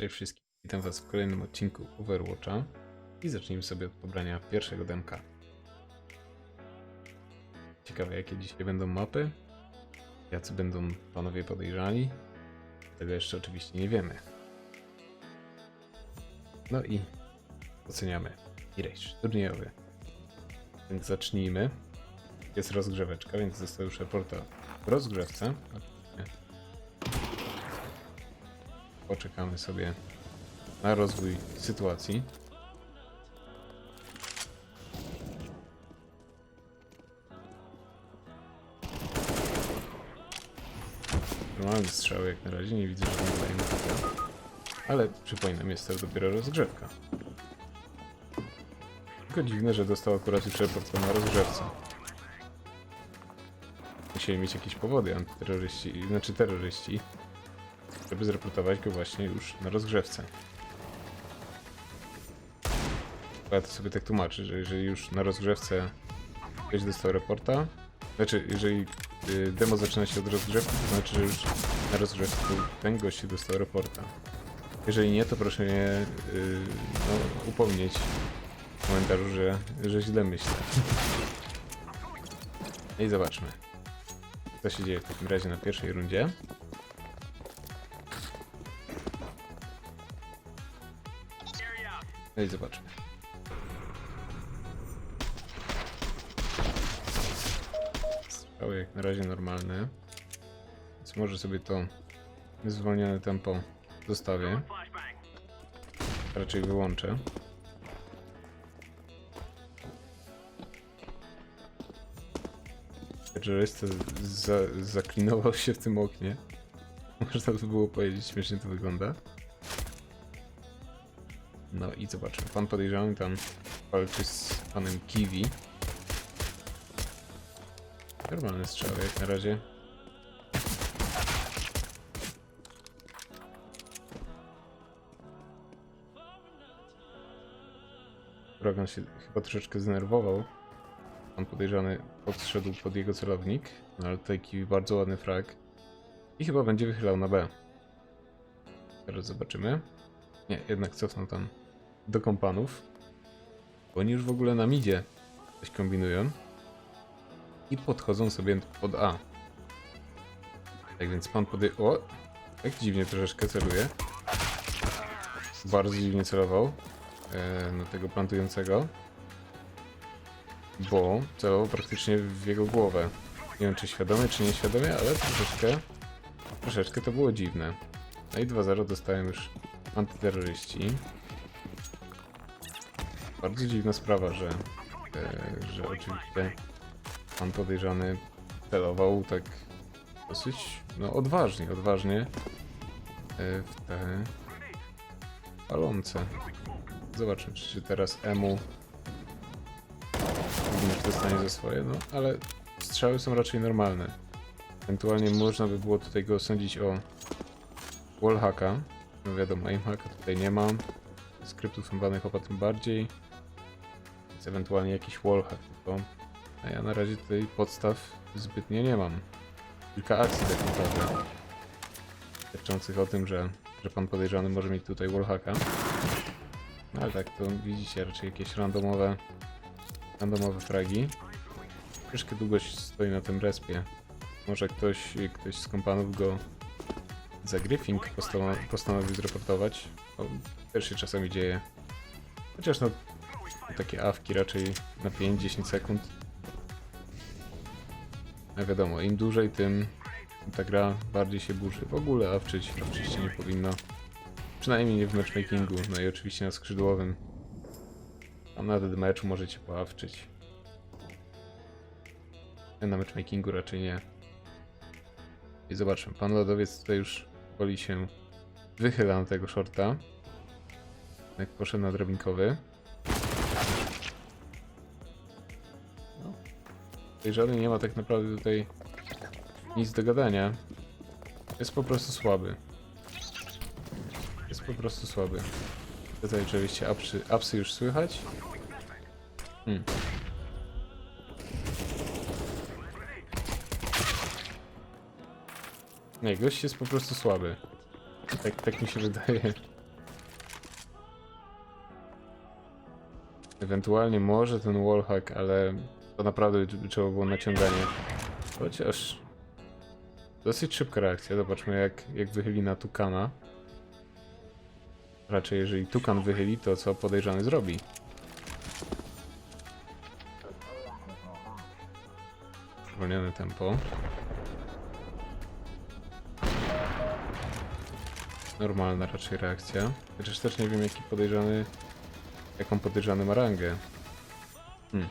Cześć wszystkim, witam was w kolejnym odcinku Overwatcha i zacznijmy sobie od pobrania pierwszego demka. Ciekawe jakie dzisiaj będą mapy, jacy będą panowie podejrzani, tego jeszcze oczywiście nie wiemy. No i oceniamy Irage turniejowy. Więc zacznijmy. Jest rozgrzeweczka, więc został już reporta w rozgrzewce. Poczekamy sobie na rozwój sytuacji. Normalny strzał jak na razie, nie widzę żadnego zajęcia. Ale przypominam, jest to dopiero rozgrzewka. Tylko dziwne, że dostał akurat report na rozgrzewce. Musieli mieć jakieś powody antyterroryści, znaczy terroryści, żeby zreportować go właśnie już na rozgrzewce. Ja to sobie tak tłumaczę, że jeżeli już na rozgrzewce ktoś dostał reporta, znaczy jeżeli y, demo zaczyna się od rozgrzewki, to znaczy, że już na rozgrzewce ten gość dostał reporta. Jeżeli nie, to proszę mnie y, no, upomnieć w komentarzu, że, że źle myślę. I zobaczmy, co się dzieje w takim razie na pierwszej rundzie. No i zobaczmy. Strzały jak na razie normalne. Więc może sobie to zwolnione tempo zostawię. Raczej wyłączę. Terrorysta za, zaklinował się w tym oknie. Można by było powiedzieć, śmiesznie to wygląda. No i zobaczmy. Pan podejrzany tam walczy z panem Kiwi. Normalne strzały jak na razie. Dragon się chyba troszeczkę zdenerwował. Pan podejrzany podszedł pod jego celownik, no ale tutaj Kiwi bardzo ładny frag. I chyba będzie wychylał na B. Teraz zobaczymy. Nie, jednak cofnął tam do kompanów. Oni już w ogóle na midzie coś kombinują. I podchodzą sobie pod A. Tak więc pan podej... O! Tak dziwnie troszeczkę celuje. Bardzo dziwnie celował e, na tego plantującego. Bo celował praktycznie w jego głowę. Nie wiem czy świadomie, czy nieświadomie, ale troszeczkę... Troszeczkę to było dziwne. No i 2-0 dostałem już antyterroryści. Bardzo dziwna sprawa, że, e, że oczywiście pan podejrzany celował tak dosyć no, odważnie, odważnie e, w te palące. Zobaczmy, czy teraz Emu również dostanie za swoje, no ale strzały są raczej normalne. Ewentualnie można by było tutaj go osądzić o wallhacka. No wiadomo, aimhacka tutaj nie ma. Skryptów fundanych opa tym bardziej. Więc ewentualnie jakiś wallhack tylko. A ja na razie tutaj podstaw zbytnio nie mam. Kilka akcji tak naprawdę. Świadczących o tym, że, że pan podejrzany może mieć tutaj wallhacka. No ale tak, to widzicie raczej jakieś randomowe randomowe fragi. Troszkę długo stoi na tym respie. Może ktoś, ktoś z kompanów go za griffing postanowił, zreportować. O, też się czasami dzieje. Chociaż no, takie awki raczej na 5-10 sekund. A wiadomo, im dłużej, tym ta gra bardziej się burzy. W ogóle awczyć oczywiście nie powinno. Przynajmniej nie w matchmakingu, no i oczywiście na skrzydłowym. Tam na meczu możecie poawczyć. Na matchmakingu raczej nie. I zobaczmy, pan lodowiec tutaj już woli się wychyla na tego shorta. Jak poszedł na drabinkowy. Podejrzany nie ma tak naprawdę tutaj nic do gadania. Jest po prostu słaby. Jest po prostu słaby. Tutaj oczywiście apsy, apsy już słychać. Hmm. Nie, gość jest po prostu słaby. Tak, tak mi się wydaje. Ewentualnie może ten wallhack, ale to naprawdę trzeba było naciąganie. Chociaż dosyć szybka reakcja. Zobaczmy jak, jak wychyli na Tukana. Raczej jeżeli Tukan wychyli, to co podejrzany zrobi. Zwolnione tempo. Normalna raczej reakcja. Chociaż też nie wiem jaki podejrzany... Jaką podejrzany ma rangę. Hmm.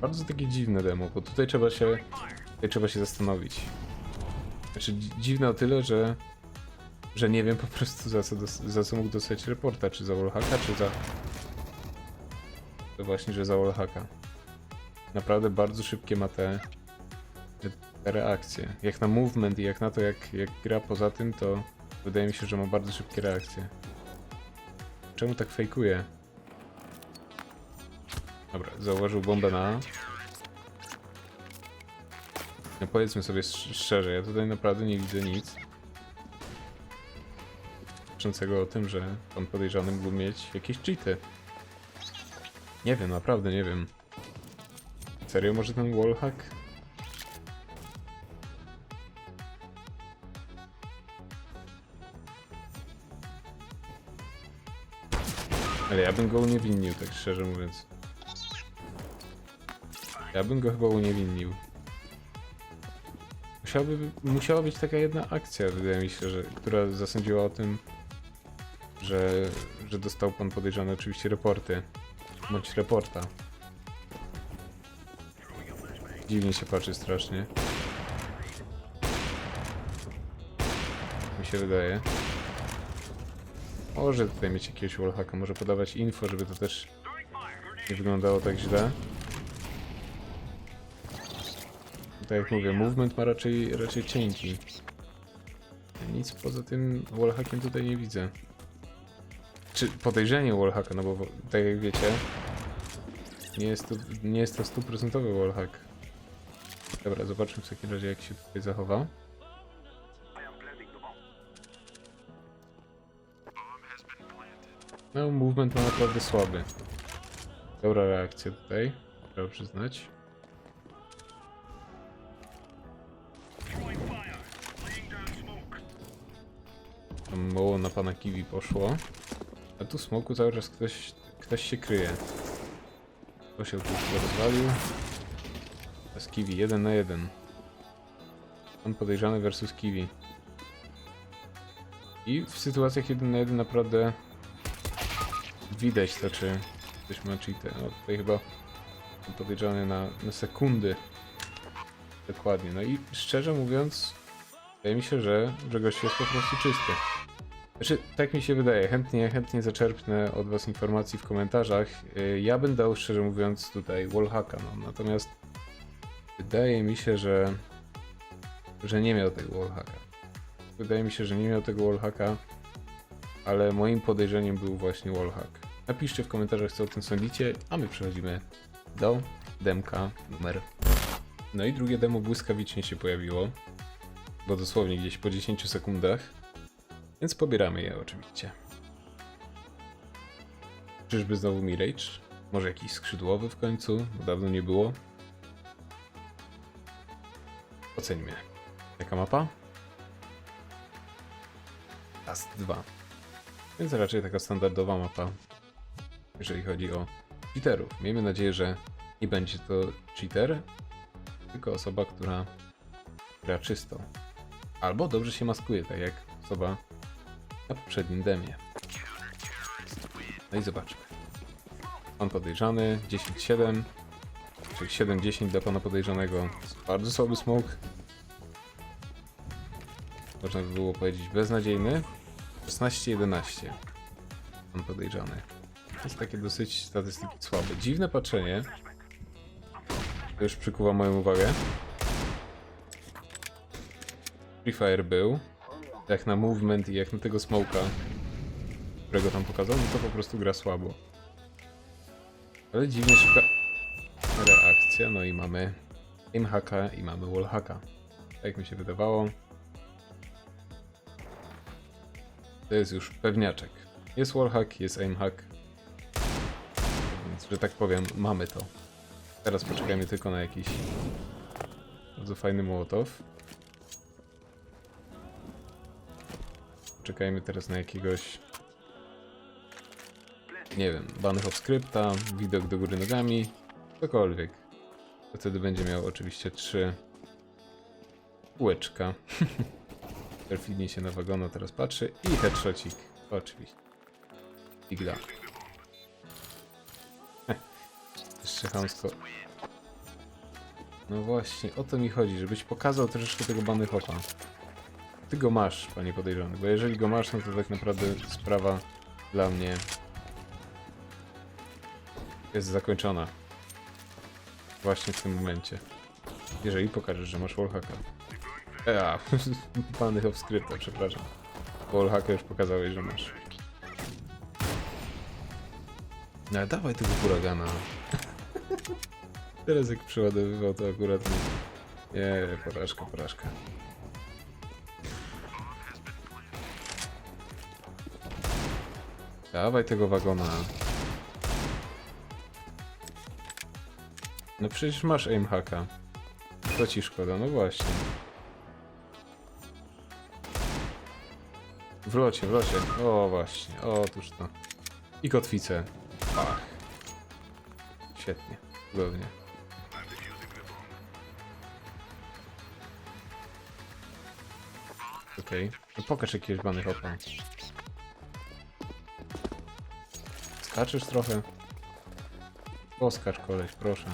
Bardzo takie dziwne demo, bo tutaj trzeba się... Tutaj trzeba się zastanowić. Znaczy dzi- dziwne o tyle, że... Że nie wiem po prostu za co, za co mógł dostać reporta, czy za wallhacka, czy za... To właśnie, że za wallhacka. Naprawdę bardzo szybkie ma te, te reakcje. Jak na movement i jak na to, jak, jak gra poza tym, to wydaje mi się, że ma bardzo szybkie reakcje. Czemu tak fejkuje? Dobra, zauważył bombę na. No powiedzmy sobie sz- szczerze, ja tutaj naprawdę nie widzę nic. Świadczącego o tym, że pan podejrzany mógł mieć jakieś cheaty. Nie wiem, naprawdę nie wiem. Serio może ten wallhack? Ale ja bym go uniewinnił, tak szczerze mówiąc. Ja bym go chyba uniewinnił. Musiałaby, musiała być taka jedna akcja, wydaje mi się, że, która zasądziła o tym, że, że dostał pan podejrzany oczywiście reporty. Bądź reporta. Dziwnie się patrzy strasznie. Mi się wydaje. Może tutaj mieć jakiegoś wallhacka, może podawać info, żeby to też nie wyglądało tak źle. Tak jak mówię, movement ma raczej, raczej cienki. Nic poza tym wallhackiem tutaj nie widzę. Czy podejrzenie wallhacka, no bo tak jak wiecie, nie jest to, nie jest to stuprocentowy wallhack. Dobra, zobaczmy w takim razie jak się tutaj zachowa. No, movement ma naprawdę słaby. Dobra reakcja tutaj, trzeba przyznać. Tam mało na pana kiwi poszło. A tu smoku cały czas ktoś, ktoś się kryje. Kto się tu rozwalił? To jest kiwi, jeden na jeden. On podejrzany versus kiwi. I w sytuacjach jeden na jeden naprawdę widać to, czy ktoś ma cheatę. No tutaj chyba podejrzany na, na sekundy. Dokładnie. No i szczerze mówiąc, wydaje mi się, że, że gość jest po prostu czysty. Znaczy, tak mi się wydaje. Chętnie, chętnie zaczerpnę od was informacji w komentarzach. Y, Ja bym dał, szczerze mówiąc, tutaj wallhacka, no. Natomiast wydaje mi się, że że nie miał tego wallhacka. Wydaje mi się, że nie miał tego wallhacka, ale moim podejrzeniem był właśnie wallhack. Napiszcie w komentarzach, co o tym sądzicie, a my przechodzimy do demka numer. No i drugie demo błyskawicznie się pojawiło, bo dosłownie gdzieś po 10 sekundach, więc pobieramy je oczywiście. Czyżby znowu Mirage? Może jakiś skrzydłowy w końcu? Dawno nie było. Oceńmy. Jaka mapa? Task 2. Więc raczej taka standardowa mapa, jeżeli chodzi o cheaterów. Miejmy nadzieję, że nie będzie to cheater, tylko osoba, która gra czysto. Albo dobrze się maskuje, tak jak osoba na poprzednim demie. No i zobaczmy. Pan podejrzany, 10-7, czyli 7-10 dla pana podejrzanego. Bardzo słaby smoke. Można by było powiedzieć beznadziejny. 16-11. Pan podejrzany. To jest takie dosyć statystyki słabe. Dziwne patrzenie. To już przykuwa moją uwagę. Free Fire był. Jak na movement i jak na tego smoka, którego tam pokazał, no to po prostu gra słabo. Ale dziwnie szybka reakcja, no i mamy aimhacka i mamy wallhacka. Tak mi się wydawało. To jest już pewniaczek. Jest wallhack, jest aimhack. Więc, że tak powiem, mamy to. Teraz poczekajmy tylko na jakiś bardzo fajny mołotow. Czekajmy teraz na jakiegoś nie wiem, banych of skrypta, widok do góry nogami, cokolwiek. To wtedy będzie miał oczywiście trzy kółeczka. Perfidnie się na wagonu teraz patrzy i headshotcik, oczywiście. Igla. Jeszcze chamsko. No właśnie, o to mi chodzi, żebyś pokazał troszeczkę tego bany hopa. Ty go masz, panie podejrzany, bo jeżeli go masz, no to tak naprawdę sprawa dla mnie jest zakończona. Właśnie w tym momencie. Jeżeli pokażesz, że masz wallhacka. Ea, pany of skrypta, przepraszam. Wallhacka już pokazałeś, że masz. No dawaj tego huragana. Teraz jak przeładowywał to akurat. Nie, porażka, porażka. Dawaj tego wagona. No przecież masz aimhacka. Co ci szkoda? No właśnie. W locie, w locie. O właśnie, otóż to. I kotwicę. Ach. Świetnie, cudownie. Okej, no pokaż jakiegoś bany hopa. Skaczesz trochę? Poskacz koleś, proszę.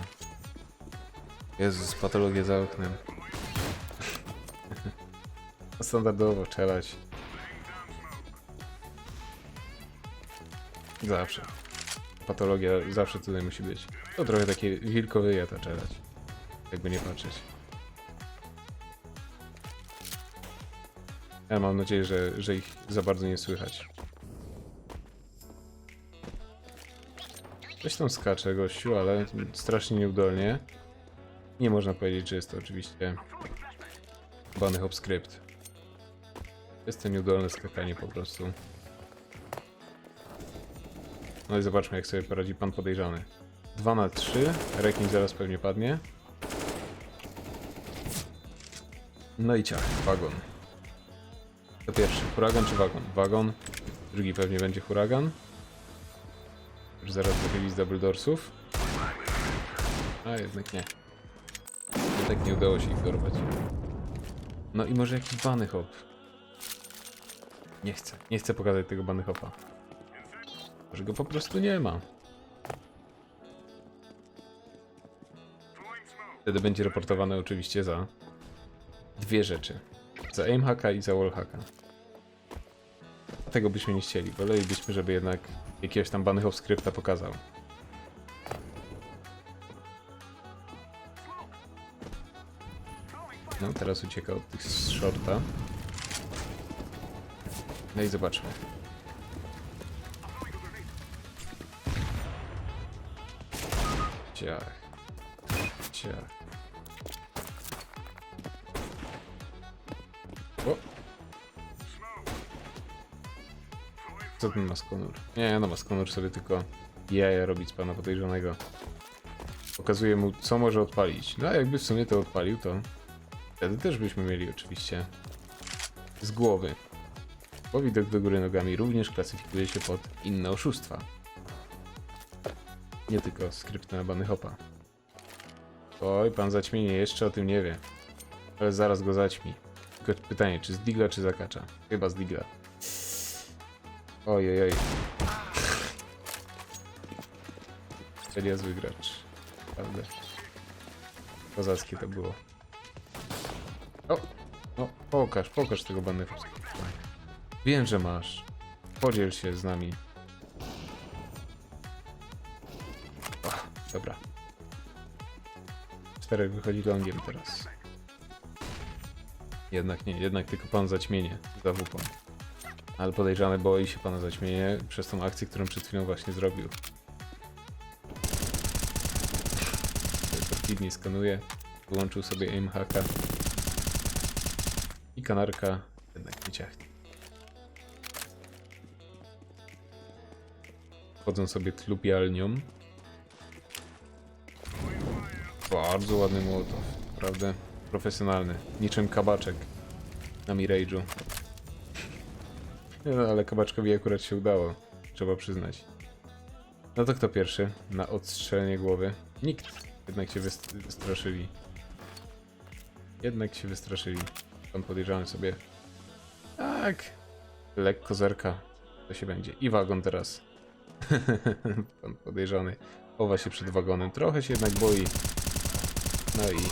Jezus, patologia za oknem. Standardowo, czelać. Zawsze. Patologia zawsze tutaj musi być. To trochę takie wilkowyja ta czelać. Jakby nie patrzeć. Ja mam nadzieję, że, że ich za bardzo nie słychać. Coś tam skacze gościu, ale strasznie nieudolnie. Nie można powiedzieć, że jest to oczywiście bany hop script. Jest to nieudolne skakanie po prostu. No i zobaczmy jak sobie poradzi pan podejrzany. 2 na 3, rekin zaraz pewnie padnie. No i ciach, wagon. To pierwszy, huragan czy wagon? Wagon. Drugi pewnie będzie huragan. Już zaraz wychyli z double doorsów. A jednak nie. Jednak nie udało się ich dorwać. No i może jakiś bany hop. Nie chcę. Nie chcę pokazać tego bany hopa. Może go po prostu nie ma. Wtedy będzie raportowane oczywiście za dwie rzeczy. Za aimhacka i za wallhacka. Tego byśmy nie chcieli. Wolelibyśmy, żeby jednak jakiegoś tam bany hop skrypta pokazał. No, teraz ucieka od tych shorta. No i zobaczmy. Ciach. Ciach. Co ten maskonur? Nie, no maskonur sobie tylko jaja robić z pana podejrzanego. Pokazuje mu, co może odpalić. No a jakby w sumie to odpalił, to wtedy też byśmy mieli oczywiście z głowy. Bo widok do góry nogami również klasyfikuje się pod inne oszustwa. Nie tylko skrypt na bany hopa. Oj, pan zaćmienie jeszcze o tym nie wie. Ale zaraz go zaćmi. Tylko pytanie, czy z digla, czy zakacza? Chyba z digla. Ojej, oj. Celia zły gracz. Prawda. Kozackie to było. O! No, pokaż, pokaż tego bandyta. Wiem, że masz. Podziel się z nami. O, dobra. Czterech wychodzi longiem teraz. Jednak nie, jednak tylko pan zaćmienie za wupą. Ale podejrzany boi się pana zaćmienie przez tą akcję, którą przed chwilą właśnie zrobił. Perfidnie skanuje. Wyłączył sobie aimhacka. I kanarka jednak nie ciachnie. Chodzą sobie tlupialnią. Bardzo ładny mołotow. Naprawdę profesjonalny. Niczym kabaczek na Mirage'u. Nie No, ale kabaczkowi akurat się udało. Trzeba przyznać. No to kto pierwszy na odstrzelenie głowy? Nikt. Jednak się wyst- wystraszyli. Jednak się wystraszyli. Pan podejrzany sobie. Tak. Lekko zerka. To się będzie. I wagon teraz. Pan podejrzany chowa się przed wagonem. Trochę się jednak boi. No i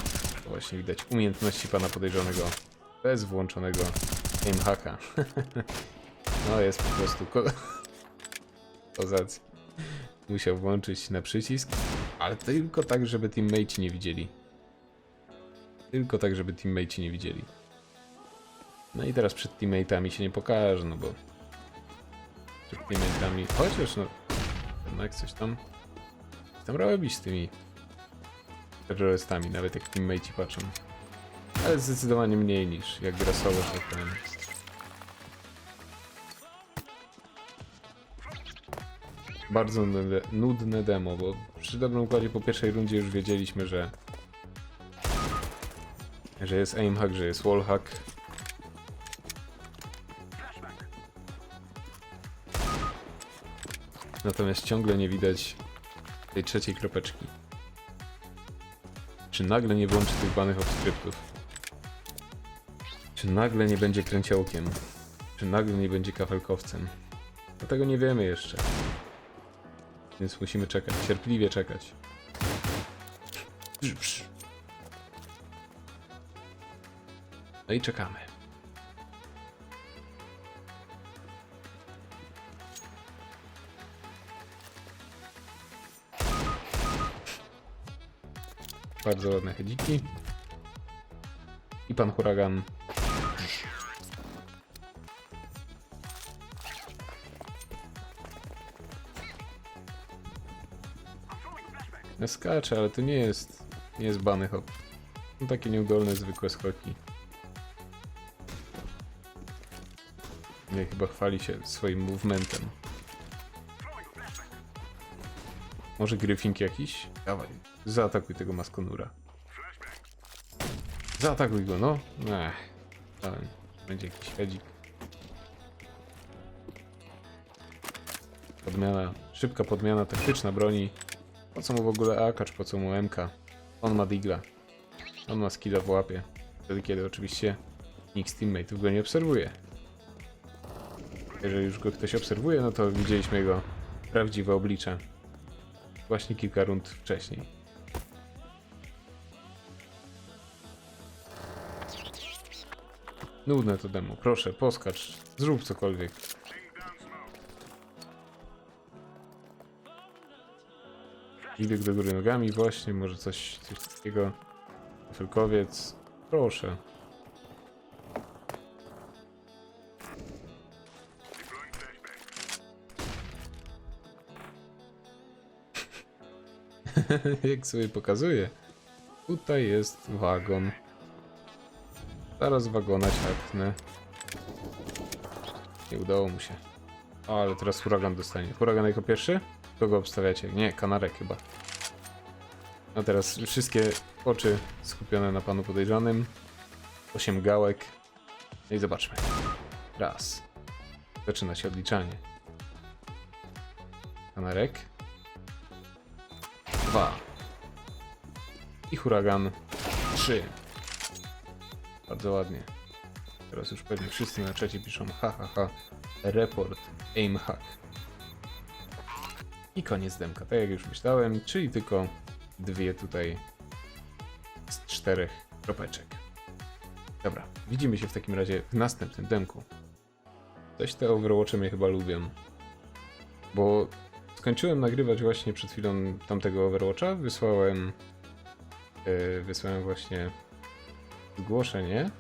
właśnie widać umiejętności pana podejrzanego bez włączonego aimhacka. no jest po prostu ko kozac. Musiał włączyć na przycisk, ale tylko tak, żeby teammate'i nie widzieli. Tylko tak, żeby teammate'i nie widzieli. No i teraz przed teammate'ami się nie pokaże, no bo przed teammate'ami, chociaż no jednak coś tam coś tam robić z tymi terrorystami, nawet jak teammate'i patrzą. Ale zdecydowanie mniej niż jak gra solo, że tak powiem. Bardzo nudne, demo, bo przy dobrym układzie po pierwszej rundzie już wiedzieliśmy, że że jest aimhack, że jest wallhack. Natomiast ciągle nie widać tej trzeciej kropeczki. Czy nagle nie włączy tych banych obskryptów? Czy nagle nie będzie kręciołkiem? Czy nagle nie będzie kafelkowcem? No tego nie wiemy jeszcze. Więc musimy czekać, cierpliwie czekać. No i czekamy. Bardzo ładne hedziki. I pan huragan. Skacze, ale to nie jest. Nie jest bany hop. No takie nieudolne, zwykłe skoki. Nie, chyba chwali się swoim movementem. Może gryfink jakiś? Dawaj, zaatakuj tego maskonura. Zaatakuj go, no. Ech, dałem. Będzie jakiś hedzik. Podmiana, szybka podmiana taktyczna broni. Po co mu w ogóle akacz, po co mu MK? On ma digla. On ma skilla w łapie. Wtedy, kiedy oczywiście nikt z teammateów go nie obserwuje. Jeżeli już go ktoś obserwuje, no to widzieliśmy jego prawdziwe oblicze. Właśnie kilka rund wcześniej. Nudne to demo. Proszę, poskacz. Zrób cokolwiek. Widyk do góry nogami, właśnie, może coś, coś takiego. Felkowiec. Proszę. Jak sobie pokazuje. Tutaj jest wagon. Zaraz wagona ciaknę. Nie udało mu się. Ale teraz huragan dostanie. Huragan jako pierwszy? Kogo obstawiacie? Nie, kanarek chyba. A teraz wszystkie oczy skupione na panu podejrzanym. Osiem gałek. No i zobaczmy. Raz. Zaczyna się odliczanie. Kanarek. Dwa. I huragan. Trzy. Bardzo ładnie. Teraz już pewnie wszyscy na czacie piszą ha ha ha. Report aim hack. I koniec demka, tak jak już myślałem, czyli tylko dwie tutaj z czterech kropeczek. Dobra, widzimy się w takim razie w następnym demku. Coś te Overwatche mnie chyba lubią. Bo skończyłem nagrywać właśnie przed chwilą tamtego Overwatcha, wysłałem yy, wysłałem właśnie zgłoszenie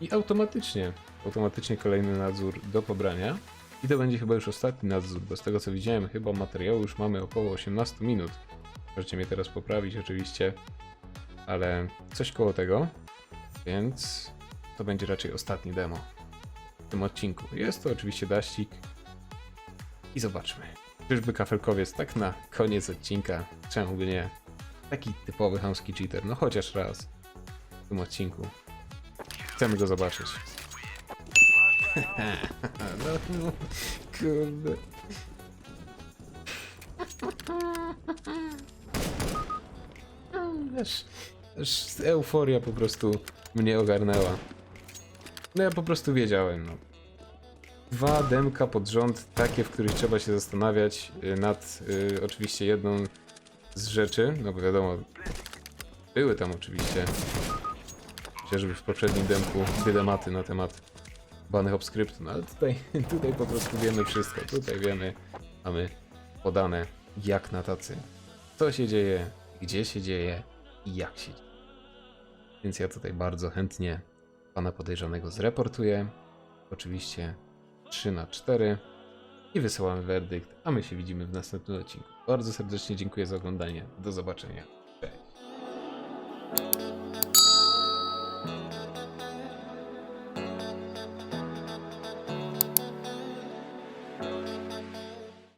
i automatycznie, automatycznie kolejny nadzór do pobrania. I to będzie chyba już ostatni nadzór, bo z tego co widziałem, chyba materiału już mamy około 18 minut. Możecie mnie teraz poprawić oczywiście, ale coś koło tego, więc to będzie raczej ostatni demo w tym odcinku. Jest to oczywiście daścik i zobaczmy, Czyżby kafelkowiec tak na koniec odcinka? Czemu by nie? Taki typowy hamski cheater, no chociaż raz w tym odcinku. Chcemy go zobaczyć. No, no, kurde. Aż, aż euforia po prostu mnie ogarnęła. No ja po prostu wiedziałem, no. Dwa demka pod rząd, takie, w których trzeba się zastanawiać y, nad y, oczywiście jedną z rzeczy, no bo wiadomo, były tam oczywiście, chociażby w poprzednim demku dylematy na temat banych obskryptu, no ale tutaj, tutaj po prostu wiemy wszystko, tutaj wiemy, mamy podane jak na tacy, co się dzieje, gdzie się dzieje i jak się dzieje. Więc ja tutaj bardzo chętnie pana podejrzanego zreportuję. Oczywiście 3 na 4 i wysyłamy werdykt, a my się widzimy w następnym odcinku. Bardzo serdecznie dziękuję za oglądanie. Do zobaczenia.